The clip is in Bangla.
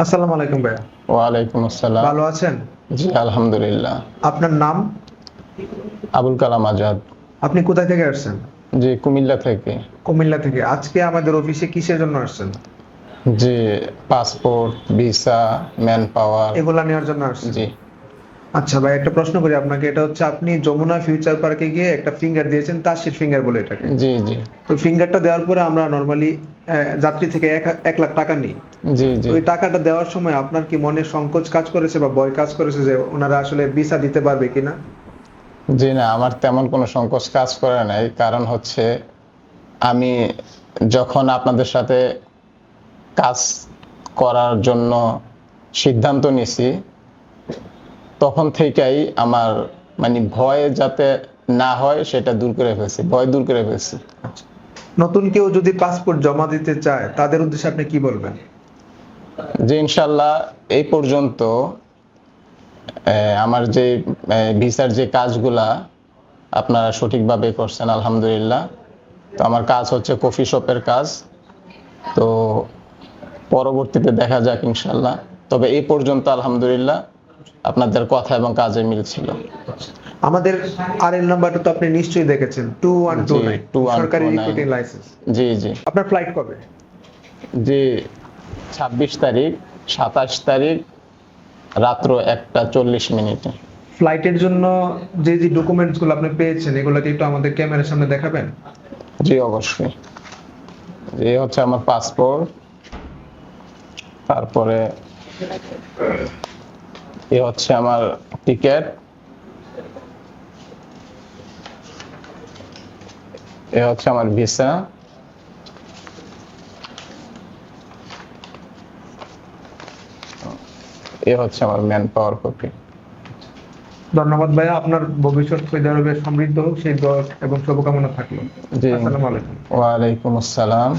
আসসালামু আলাইকুম ভাইয়া। ওয়ালাইকুম আসসালাম। ভালো আছেন? জি আলহামদুলিল্লাহ। আপনার নাম? আবুল কালাম আজাদ। আপনি কোথা থেকে আসছেন? জি কুমিল্লা থেকে। কুমিল্লা থেকে। আজকে আমাদের অফিসে কিসের জন্য আসছেন? যে পাসপোর্ট ভিসা ম্যান পাওয়ার এগুলা নেওয়ার জন্য আসছেন? জি। আচ্ছা ভাই একটা প্রশ্ন করি আপনাকে। এটা হচ্ছে আপনি যমুনা ফিউচার পার্কে গিয়ে একটা ফিঙ্গার দিয়েছেন তাসির ফিঙ্গার বলে এটাকে। জি জি। তো ফিঙ্গারটা দেওয়ার পরে আমরা নর্মালি যাত্রী থেকে এক লাখ টাকা নিই। জি জি। ওই টাকাটা দেওয়ার সময় আপনার কি মনে সংকোচ কাজ করেছে বা ভয় কাজ করেছে যে ওনারা আসলে ভিসা দিতে পারবে কিনা জি না আমার তেমন কোনো সংকোচ কাজ করে নাই। কারণ হচ্ছে আমি যখন আপনাদের সাথে কাজ করার জন্য সিদ্ধান্ত নিছি তখন থেকেই আমার মানে ভয় যাতে না হয় সেটা দূর করে ফেলছি ভয় দূর করে ফেলছি। নতুন কেউ যদি পাসপোর্ট জমা দিতে চায়, তাদের উদ্দেশ্যে আপনি কি বলবেন? যে ইনশাল্লাহ, এই পর্যন্ত আমার যে ভিসার যে কাজগুলা আপনারা সঠিকভাবে করছেন, আলহামদুলিল্লাহ। তো আমার কাজ হচ্ছে কফি শপের কাজ। তো পরবর্তীতে দেখা যাক, ইনশাল্লাহ। তবে এই পর্যন্ত, আলহামদুলিল্লাহ, আপনাদের কথা এবং কাজে মিল ছিল। আমাদের আর এল নাম্বারটা তো আপনি নিশ্চয়ই দেখেছেন টু ওয়ান টু নাইন 2129 সরকারি রিক্রুটিং লাইসেন্স জি জি। আপনার ফ্লাইট কবে? যে ছাব্বিশ তারিখ সাতাশ তারিখ রাত্র একটা চল্লিশ মিনিটে। ফ্লাইটের জন্য যে যে ডকুমেন্টসগুলো আপনি পেয়েছেন এগুলোকে একটু আমাদের ক্যামেরার সামনে দেখাবেন? জি অবশ্যই। এই হচ্ছে আমার পাসপোর্ট তারপরে এ হচ্ছে আমার টিকেট এ হচ্ছে আমার ভিসা। এ হচ্ছে আমার ম্যান পাওয়ার কপি ধন্যবাদ ভাইয়া আপনার ভবিষ্যৎ সৌদি আরবে সমৃদ্ধ হোক সেই দোয়া এবং শুভকামনা থাকল। জি। আসসালামু আলাইকুম। ওয়ালাইকুম আসসালাম।